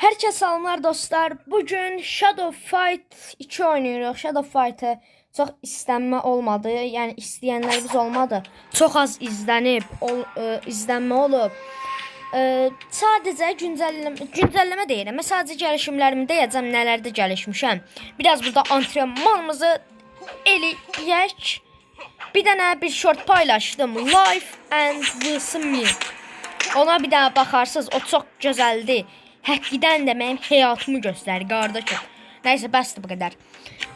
Herkese selamlar dostlar. Bugün Shadow Fight 2 oynuyoruz. Shadow Fight'ı çok istenme olmadı. Yani isteyenlerimiz olmadı. Çok az izlenip ol, e, izlenme olub. E, sadece güncelleme, güncelleme deyirəm. Sadəcə gəlişimlərimi deyəcəm, nələrdə gəlişmişəm. Biraz burada antrenmanımızı eləyək. Bir dənə bir short paylaşdım. Life and Wilson Me. Ona bir daha baxarsınız, o çox gözəldir. Həqiqdən də mənim həyatımı göstərir qardaşım. Nəysə, bəsdir bu qədər.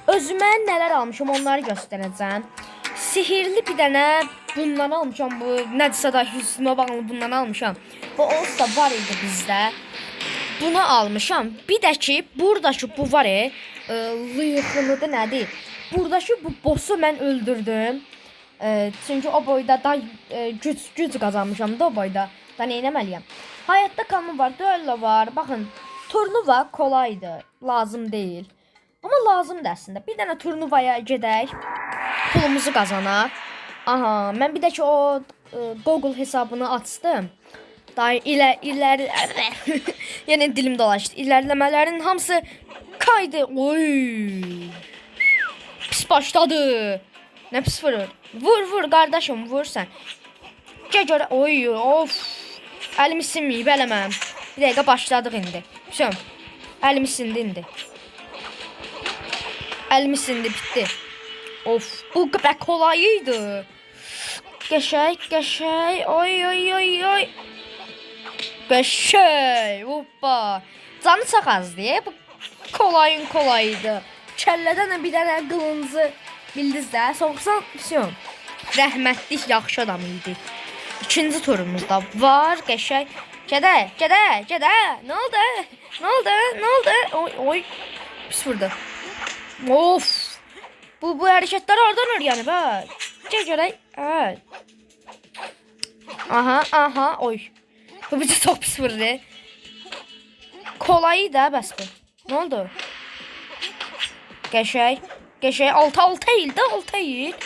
Özümə nələr almışam, onları göstərəcəm. Sihirli bir dənə bundan almışam bu. Nədirsə da üstümə bağlı bundan almışam. Bu ons da var idi bizdə. Bunu almışam. Bir də ki, buradakı bu var e, lıyıqlıdır nədir? Buradakı bu boss'u mən öldürdüm. E, çünki o boyda da e, güc güc qazanmışam da o boyda. Da nə etməliyəm? Hayatta kalma var, duello var. Baxın, turnuva kolaydı, lazım deyil. Amma lazımdır əslində. Bir dənə turnuvaya gedək, pulumuzu qazanaq. Aha, mən bir də ki o e, Google hesabını açdım. Daha ilə iləri yenə dilim dolaşdı. İlərləmələrin hamısı kaydı. Oy! Pis başladı. Nə pis vurur? Vur vur qardaşım, vur sən. Gəl görə. Oy, of. Əlimi sinməyib eləməm. Bir dəqiqə başladıq indi. Şum. Əlimi sindi indi. Əlimi sindi bitdi. Of, bu qədər kolay idi. Qəşəng. Oy, oy, oy, oy. Qəşəng. Hoppa. Canı çox azdı. Bu kolayın kolaydı. Kəllədən də bir dənə qılıncı bildiniz də. Soxsan, şum. Rəhmətlik yaxşı adam idi. İkinci turumuzda var qəşəng. Gədə, gədə, gədə. Nə oldu? Nə oldu? Nə oldu? Oy, oy. Pis vurdu. Of. Bu bu hərəkətlər oradan öyrənib ha. Gəl görək. Hə. Aha, aha, oy. Bu bizi çox pis vurdu. Kolay da bəs bu. Nə oldu? Qəşəng. Qəşəng 6 6 ildə 6 il.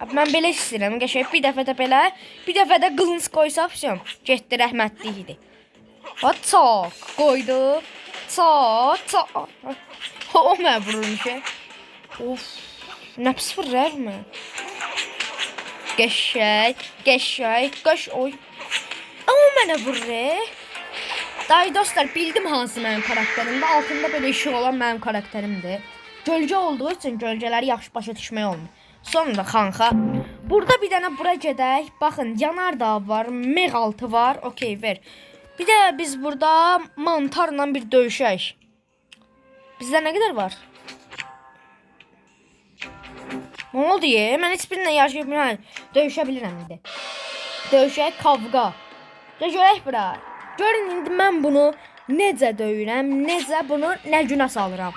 Abi mən belə istəyirəm. Qəşəng bir dəfə də belə, bir dəfə də qoysaq, vəsəm, getdi rəhmətlik idi. Ha çox qoydu. Çox, çox. O mən vurmuş. Of. Nə pis vurur mı? Qəşəng, qəşəng, qaş oy. Amma mənə vurur. Day dostlar bildim hansı mənim karakterimdə. Altında belə işıq olan mənim karakterimdir. Gölgə olduğu üçün gölgələri yaxşı başa düşmək olmur. Sonra kanka. Burada bir dənə bura gedək. Baxın, yanardağ var, 6 var. Okey, ver. Bir də biz burada mantarla bir döyüşək. Bizdə nə qədər var? Nə oldu ye? Mən heç birinlə yarışa bilmirəm. Döyüşə bilirəm indi. Döyüşək kavga. Gəl görək bura. Görün indi mən bunu necə döyürəm, necə bunu nə günə salıram.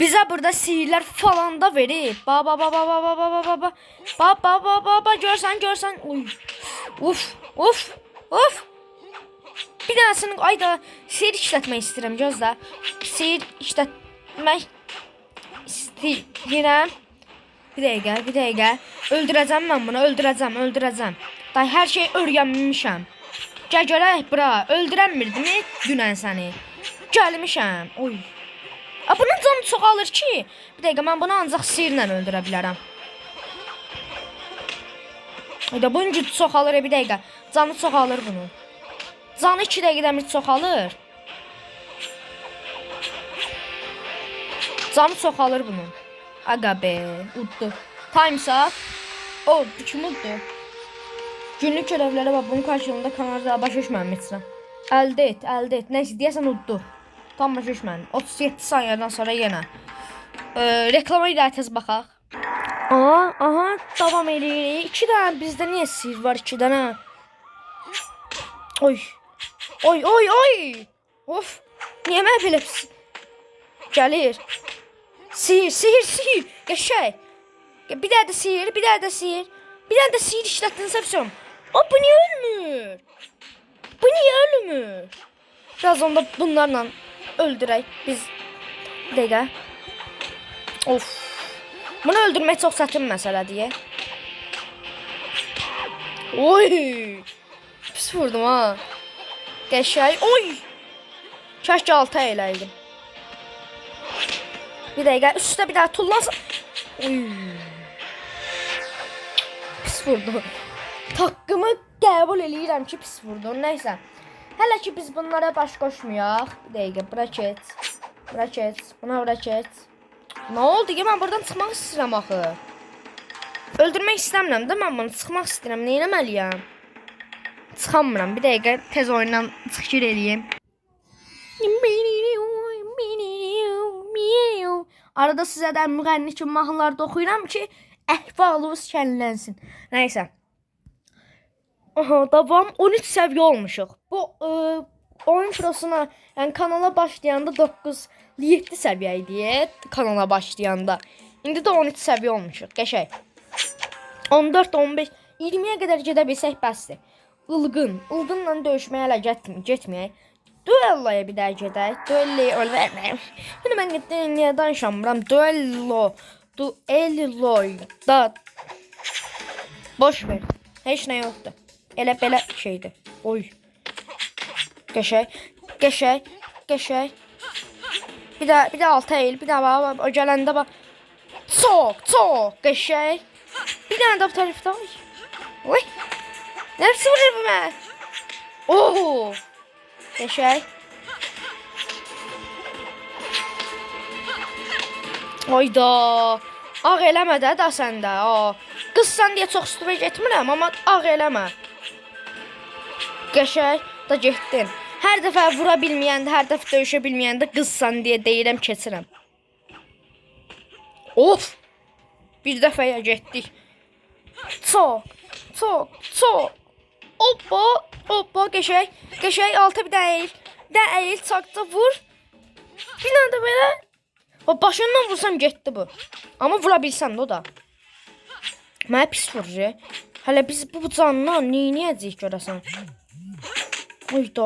Bize burada sihirler falan da verip. Ba ba ba ba ba ba ba ba ba ba ba ba ba ba ba görsen görsen. Uy. Uf uf uf. Bir tanesini ayda sihir işletmek istedim gözle. Sihir işletmek istedim. Bir dakika bir dakika. Öldüreceğim ben bunu öldüreceğim öldüreceğim. Day her şeyi öğrenmişim. Gel görək bura. Öldürənmirdim dünən səni. Gəlmişəm. Oy. A, bunun canı çoxalır ki. Bir dəqiqə mən bunu ancaq sirlə öldürə bilərəm. Hayda bunun gücü çoxalır bir dəqiqə. Canı çoxalır bunun. Canı 2 dəqiqədən bir çoxalır. Canı çoxalır bunun. Aga be, uddu. Time's up. O, kim uddu? Günlük görevlərə bax, bunun qarşılığında kanalda başa düşməmişsən. Əldə et, əldə et. Nəysə, deyəsən uddu. Tam başa düşmədim. 37 saniyədən sonra yenə. E, reklama ilə tez baxaq. Aha, aha, davam eləyirik. 2 dənə bizdə niyə sir var 2 dənə? Oy. Oy, oy, oy. Of. Niyə mən belə pis gəlir? Sihir, sihir, sihir. Qəşəng. Bir dənə də sihir, bir dənə də sihir. Bir dənə də sihir işlətdin səfsəm. O bu niyə ölmür? Bu niyə ölmür? Biraz onda bunlarla öldürək biz. Bir dəqiqə. Of. Bunu öldürmək çox çətin məsələdir. Oy! Pis vurdum ha. Qəşəng. Oy! Keşke 6 eləydim. Bir dəqiqə üstə bir daha tullansın. Uy. Pis vurdu. Haqqımı qəbul eləyirəm ki, pis vurdu. Nəysə. Hələ ki biz bunlara baş qoşmayaq. Bir dəqiqə, bura keç. Bura keç. Buna bura keç. Oldu ki, mən buradan çıxmaq istəyirəm axı. Öldürmək istəmirəm də mən bunu çıxmaq istəyirəm. Nə etməliyəm? Çıxamıram. Bir dəqiqə tez oyundan çıxır eləyim. Arada sizə də müğənni kimi mahnılar da oxuyuram ki, əhvalınız şənlənsin. Nəysə. Aha, davam 13 səviyyə olmuşuq. Bu ə, oyun prosuna, yəni kanala başlayanda 9 7 səviyyə idi kanala başlayanda. İndi də 13 səviyyə olmuşuq. Qəşəng. 14, 15, 20-yə qədər gedə bilsək bəsdir. Ilğın, ilğınla döyüşməyə hələ getməyək, getməyək. Duelloya bir daha gedək. Duelloya ölməyək. Şimdi mən getdim niyə danışamıram? Duello, duello da boş ver. Heç nə yoxdur. Elə belə şeydir. Oy. Qəşəng, qəşəng, qəşəng. Bir daha bir daha altı əyil, bir daha o gələndə bax. Çox, çox qəşəng. Bir dənə də bu tərəfdə var. Oy. Neresi vurur bu mən? Oo. Qəşəng. Ayda. Ağ eləmə də da səndə. Ha. Qızsan deyə çox üstümə getmirəm, amma ağ eləmə. Qəşəng da getdin. Hər dəfə vura bilməyəndə, hər dəfə döyüşə bilməyəndə qızsan deyə deyirəm, keçirəm. Of! Bir dəfəyə getdik. Çox, çox, çox. Hoppa, hoppa, qəşəng, qəşəng, altı bir də əyil. Bir də əyil, çaqda vur. Bir də belə. O başından vursam getdi bu. Amma vura bilsən də o da. Mənə pis vurur. Hələ biz bu canla neyniyəcəyik görəsən? Uyda,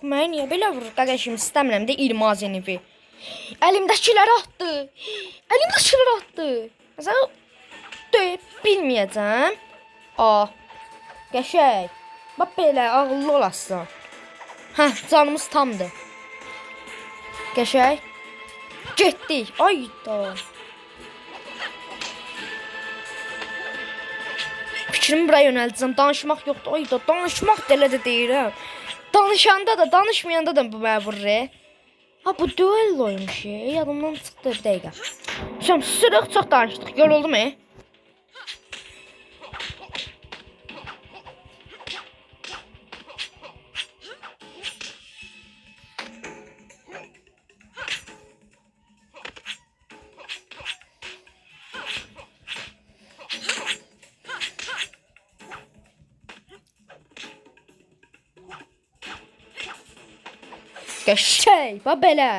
mənə niyə belə vurur? Qardaşım istəmirəm də İlmazenivi. Əlimdəkiləri atdı. Əlimdəkiləri atdı. Məsələn, döyə bilməyəcəm. A. Qəşəng. Bax belə ağıllı olasan. Hə, canımız tamdır. Qəşəng. Getdik. Ayda. Fikrimi bura yönəldəcəm. Danışmaq yoxdur. Ayda, danışmaq da elə deyirəm. Danışanda da, danışmayanda da bu mənə vurur. e. Ha bu duelloymuş. ya. Yadımdan çıxdı bir dəqiqə. Şam sırıq çox danışdıq. Yoruldu mu? Qəşəng, bax belə.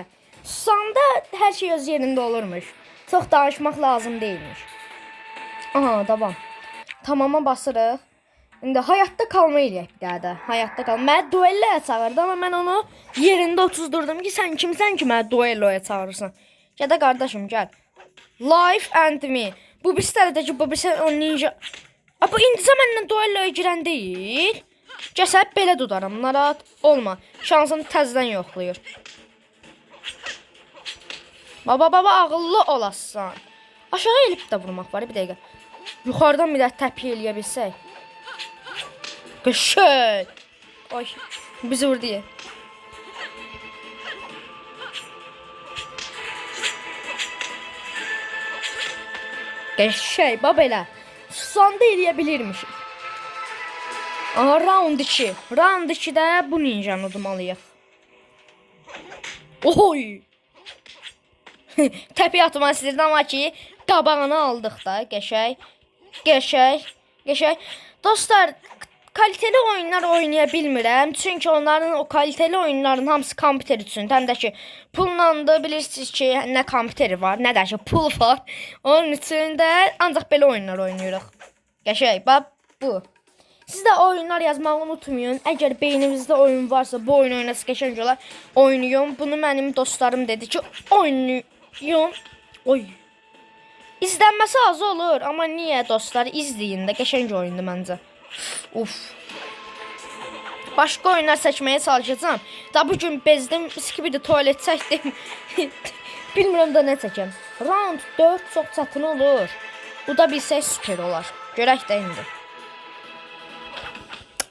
Susanda hər şey öz yerində olurmuş. Çox danışmaq lazım deyilmiş. Aha, davam. Tamama basırıq. İndi həyatda qalma eləyək bir daha da. Həyatda qal. Mənə duelloya çağırdı, amma mən onu yerində otuzdurdum ki, sən kimsən ki mənə duelloya çağırırsan? Ya da qardaşım gəl. Life and me. Bu bir sitədəki bu bir sən o ninja. A bu indicə məndən duelloya girən deyil. Cəsəd belə tudaram. Narahat olma. Şansını təzədən yoxlayır. Baba baba ağıllı olasan. Aşağı elib də vurmaq var bir dəqiqə. Yuxarıdan bir də təpiy eləyə bilsək. Qəşəng. Ay, bizi vurdu. ya. Qəşəng, baba elə. Susanda eləyə bilirmişik. Aha, round 2. Round 2-də bu ninjanı udmalıyıq. Oy! Təpiy atmaq istəyirdim amma ki, qabağını aldıq da, qəşəng. Qəşəng, qəşəng. Dostlar, kaliteli oyunlar oynaya bilmirəm. Çünki onların o kaliteli oyunların hamısı kompüter üçün. Həm də ki, pulla da bilirsiniz ki, nə kompüteri var, nə də ki, pul var. Onun üçün də ancaq belə oyunlar oynayırıq. Qəşəng, bax bu. Siz də oyunlar yazmağı unutmayın. Əgər beyninizdə oyun varsa, bu oyunu oynasaq qəşəng olar. Oynayın. Bunu mənim dostlarım dedi ki, oynayın. Oy. İzlənməsi az olur, amma niyə dostlar izləyin də qəşəng oyundur məncə. Uf. Başqa oyunlar seçməyə çalışacağam. Da bu bezdim, skibidi tualet çəkdim. Bilmirəm da nə çəkəm. Round 4 çox çətin olur. Bu da bilsək süper olar. Görək də indi.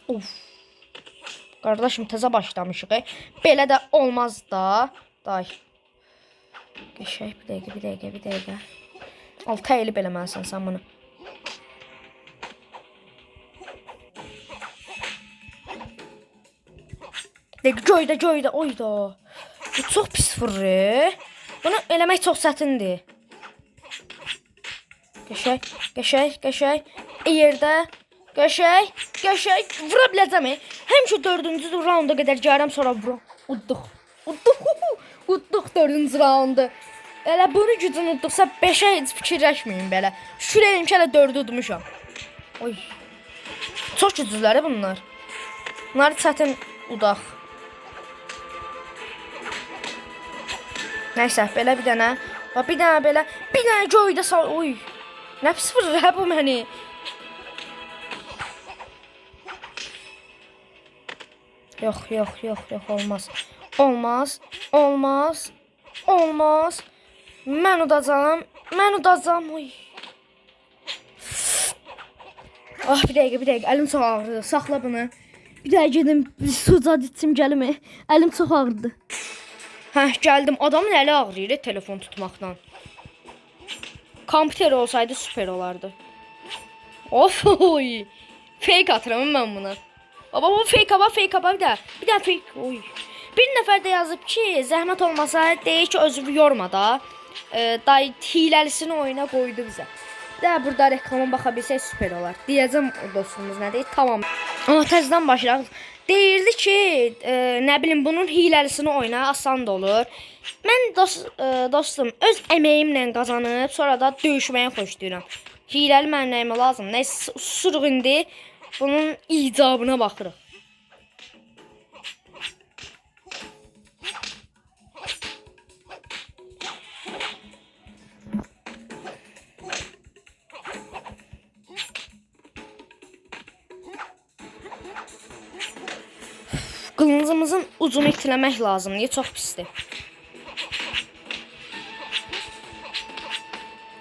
Uf. Qardaşım təzə başlamışıq. e. Belə də olmaz da. Day. Qəşəng bir dəqiqə, bir dəqiqə, bir dəqiqə. Altı əyilib eləməlisən sən bunu. Dəqiqə göydə, oyda. Bu çox pis fırır. Bunu eləmək çox çətindir. Qəşəng, qəşəng, qəşəng. Yerdə, qəşəng, qəşəng. Vura biləcəm. e. Həmişə 4-cü raunda qədər gəlirəm sonra vuram. Udduq. Udduq. Udduq 4-cü raundu. Elə bunu gücün udduqsa 5-ə heç fikirləşməyin belə. Şükür edin ki, hələ 4-ü udmuşam. Oy. Çox güclülər bunlar. Bunları çətin udaq. Nəysə, belə bir dənə. Bax bir dənə belə, bir dənə göydə sal. Oy. Nə pis vurur hə bu məni. Yox, yox, yox, yox, olmaz. Olmaz, olmaz, olmaz. Mən udacağam, mən udacağam. Oy. Ah, bir dəqiqə, bir dəqiqə. Əlim çox ağrıdı. Saxla bunu. Bir dəqiqə gedim, suca içim gəlmə. Əlim çox ağrıdı. Hə, gəldim. Adamın əli ağrıyır e, telefon tutmaqdan. Kompüter olsaydı süper olardı. Of, oy. Fake atıram mən buna. Baba bu fake aba fake aba bir də. Bir də fake. Oy. Bir nəfər də yazıb ki, zəhmət olmasa deyir ki, özünü yorma da. E, day hiləlisini oyuna qoydu bizə. Də burada reklama baxa bilsək süper olar. Deyəcəm dostumuz nə deyir? Tamam. Amma təzədən başlayaq. Deyirdi ki, e, nə bilim bunun hiləlisini oyna, asan da olur. Mən dost, e, dostum öz əməyimlə qazanıb, sonra da döyüşməyi xoşlayıram. Hiləli mənim nəyimə lazım? Nəsə susuruq indi. Bunun icabına baxırıq. Qılıncımızın ucunu itiləmək lazımdır. Çox pisdir.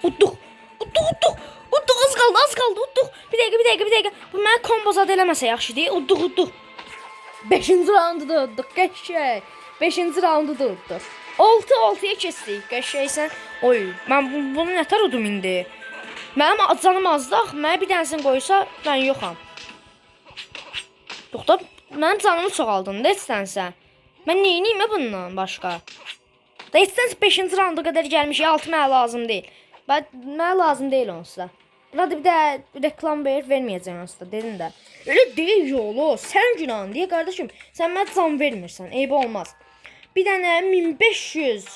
Utduq. Utduq, utduq. Utduq az qaldı, az qaldı. Utduq. Bir dəqiqə, bir dəqiqə, bir dəqiqə. Mənə kombo zad eləməsə yaxşıdır. Utduq, utduq. 5-ci raundu da utduq. Qəşəng. 5-ci raundu da utduq. 6-6-ya keçdik. Qəşəngsən. Oy, mən bu, bunu nətər udum indi? Mənim canım azdaq. Mənə bir dənəsini qoysa, mən yoxam. Yox da mənim canımı çoxaldın da istənsə. Mən nə edeyim bundan başqa? Da istənsə 5-ci raunda qədər gəlmişik, 6 mənə lazım deyil. Bə mənə lazım deyil onsuz da. Burada bir də reklam verir, verməyəcəm onsuz da, dedim də. Elə deyil yolu, sən günahın deyə qardaşım, sən mənə can vermirsən, eybi olmaz. Bir dənə 1500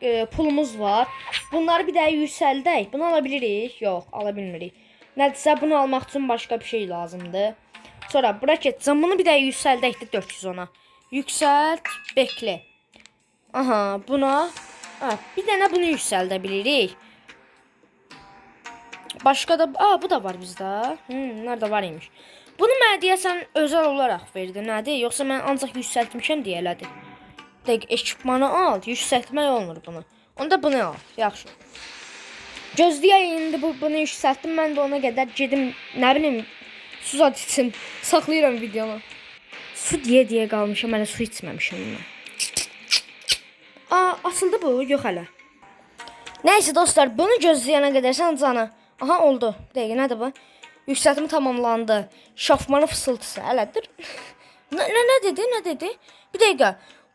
e, pulumuz var. Bunları bir də yüksəldək. Bunu ala bilirik? Yox, ala bilmirik. Nədirsə bunu almaq üçün başqa bir şey lazımdır. Sonra braket zamını bir də yüksəldək də 410-a. Yüksəlt, bekle. Aha, buna ha, bir dənə bunu yüksəldə bilirik. Başqa da, a bu da var bizdə. Hmm, nerede var imiş. Bunu mənə deyəsən özəl olaraq verdi. Nədir? Yoxsa mən ancaq yüksəltmişəm deyə elədi. Dəqiq ekipmanı al, yüksəltmək olmur bunu. Onda bunu al. Yaxşı. Gözləyək indi bu bunu yüksəltdim. Mən də ona qədər gedim, nə bilim, su zad içim. Saxlayıram videonu. Su deyə deyə qalmışam, hələ su içməmişəm mən. Aa, açıldı bu, yox hələ. Nəysə dostlar, bunu gözləyənə qədər sən canı. Aha oldu. Bir dəqiqə nədir bu? Yüksəltmə tamamlandı. Şafmanı fısıltısı. Elədir. nə, nə, nə dedi? Nə dedi? Bir dəqiqə.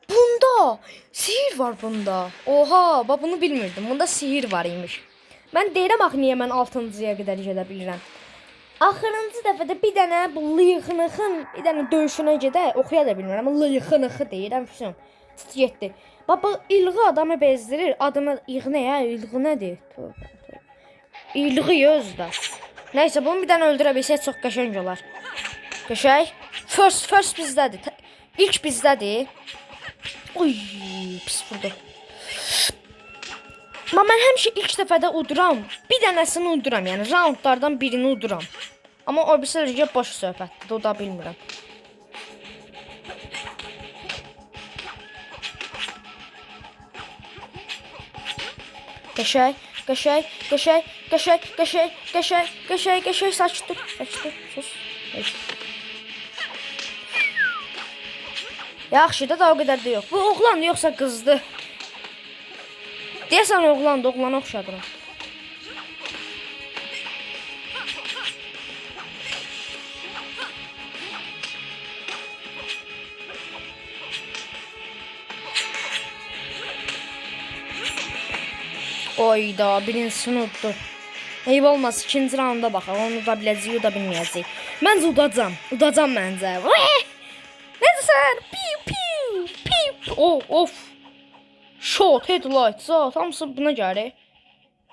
Bunda sihir var bunda. Oha, bax bunu bilmirdim. Bunda sihir var imiş. Mən deyirəm axı niyə mən 6-cıya qədər gedə bilirəm. Axırıncı dəfədə bir dənə bu lıyıxınıxın bir dənə döyüşünə gedək, oxuya da bilmirəm. Lıyıxınıxı deyirəm, füsun. Getdi. Bax bu ilği adamı bezdirir. Adına ilği nə ya? İlği nədir? Tövbə. İyiliği özdə. Nəysə, bunu bir dənə öldürə bilsək çox qəşəng olar. Qəşəng. First, first bizdədir. İlk bizdədir. Oy, pis vurdu. Ma mən həmişə ilk dəfədə uduram. Bir dənəsini uduram, yəni raundlardan birini uduram. Amma o birisi boş söhbətdir, o da bilmirəm. Qəşəng, qəşəng, qəşəng, qəşəng, qəşəng, qəşəng, qəşəng, qəşəng saçdır, saçdır. Sus. Neyse. Yaxşı da da o qədər də yox. Bu oğlan yoxsa qızdı? Deyəsən oğlandı, oğlana oxşadıram. Oyda birincisini uddu. Eyv olmaz ikinci raunda baxaq. Onu uda biləcəyik, uda bilməyəcəyik. Məncə udacam. Udacam məncə. Necəsən? Piu piu piu. Oh, of. Shot, headlight, zat, hamısı buna gəlir.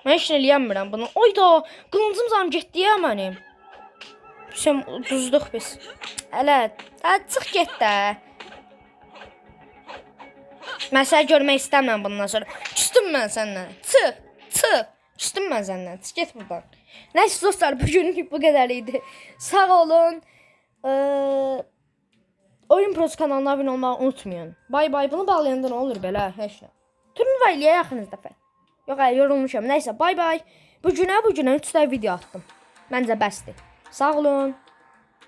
Mən heç nə eləyəmirəm bunu. Oyda, qılıncım zam getdi ya mənim. Sən duzduq biz. Hələ, hə, çıx get də. Mən səni görmək istəmirəm bundan sonra. Küstüm mən səndən. Çıx, çıx. Küstüm səndən. Çıx get buradan. Nəysə dostlar, bugünlük bu qədər idi. Sağ olun. Ee, Oyun Pros kanalına abunə olmağı unutmayın. Bay bay. Bunu bağlayanda nə olur belə? Heç nə. Turnuva eləyə yaxınız dəfə. Yox, ay, yorulmuşam. Nəysə, bay bay. Bu günə bu günə 3 dəfə video atdım. Məncə bəsdir. Sağ olun.